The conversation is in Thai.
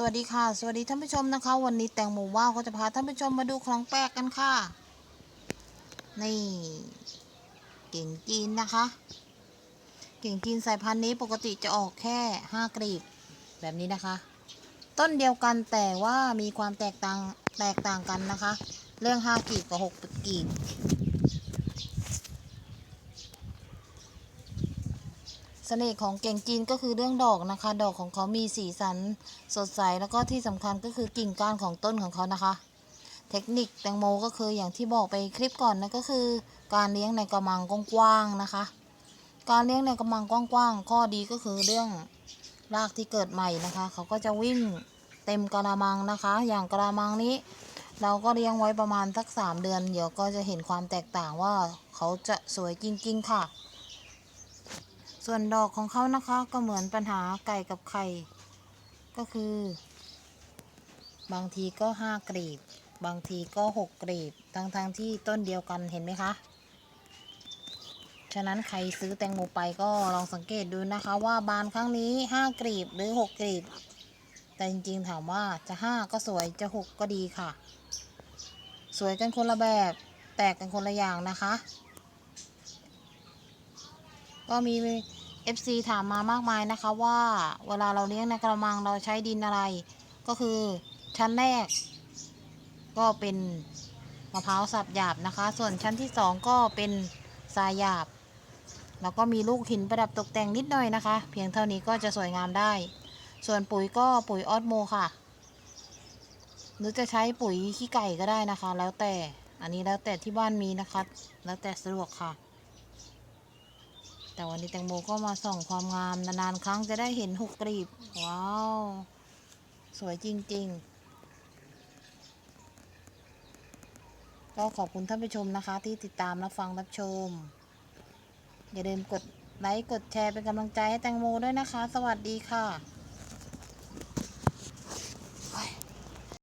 สวัสดีค่ะ สวัสดีท่านผู้ชมนะคะ วันนี้แตงโมว่าวก็จะพาท่านผู้ชมมาดูของแปลกกันค่ะ นี่เก่งจีนนะคะ เก่งจีนสายพันธุ์นี้ปกติจะออกแค่ห้ากลีบแบบนี้นะคะ ต้นเดียวกันแต่ว่ามีความแตกต่างแตกต่างกันนะคะ เรื่องห้ากลีบกับหกกลีบ เสน่ห์ของเก่งจีนก็คือเรื่องดอกนะคะ ดอกของเขามีสีสันสดใสแล้วก็ที่สำคัญก็คือกิ่งก้านของต้นของเขานะคะ เทคนิคแตงโมก็คืออย่างที่บอกไปคลิปก่อนนะก็คือ การเลี้ยงในกระมังกว้างๆนะคะ การเลี้ยงในกระมังกว้างๆข้อดีก็คือเรื่องรากที่เกิดใหม่นะคะ เขาก็จะวิ่งเต็มกระมังนะคะ อย่างกระมังนี้ เราก็เลี้ยงไว้ประมาณสักสามเดือน เดี๋ยวก็จะเห็นความแตกต่างว่าเขาจะสวยจริง ๆ ค่ะ ส่วนดอกของเขานะคะ ก็เหมือนปัญหาไก่กับไข่ ก็คือ บางทีก็ห้ากรีบ บางทีก็หกกรีบทั้งทงๆที่ต้นเดียวกันเห็นไหมคะ ฉะนั้นใครซื้อแตงโมไปก็ลองสังเกตดูนะคะ ว่าบานครั้งนี้ห้ากรีบหรือหกกรีบ แต่จริงๆถามว่าจะห้าก็สวยจะหกก็ดีค่ะ สวยกันคนละแบบแตกกันคนละอย่างนะคะก็มี FC ถามมามากมายนะคะว่าเวลาเราเลี้ยงในกระมังเราใช้ดินอะไร ก็คือชั้นแรก ก็เป็นมะพร้าวสับหยาบนะคะ ส่วนชั้นที่สองก็เป็นทรายหยาบ แล้วก็มีลูกหินประดับตกแต่งนิดหน่อยนะคะ เพียงเท่านี้ก็จะสวยงามได้ ส่วนปุ๋ยก็ปุ๋ยออสโมค่ะ หรือจะใช้ปุ๋ยขี้ไก่ก็ได้นะคะ แล้วแต่อันนี้แล้วแต่ที่บ้านมีนะคะ แล้วแต่สะดวกค่ะ แต่วันนี้แตงโมก็มาส่องความงาม นานๆ ครั้งจะได้เห็นหกกลีบ ว้าว สวยจริง ๆ ก็ขอบคุณท่านผู้ชมนะคะ ที่ติดตามรับฟังรับชม อย่าลืมกดไลค์กดแชร์เป็นกำลังใจให้แตงโมด้วยนะคะ สวัสดีค่ะ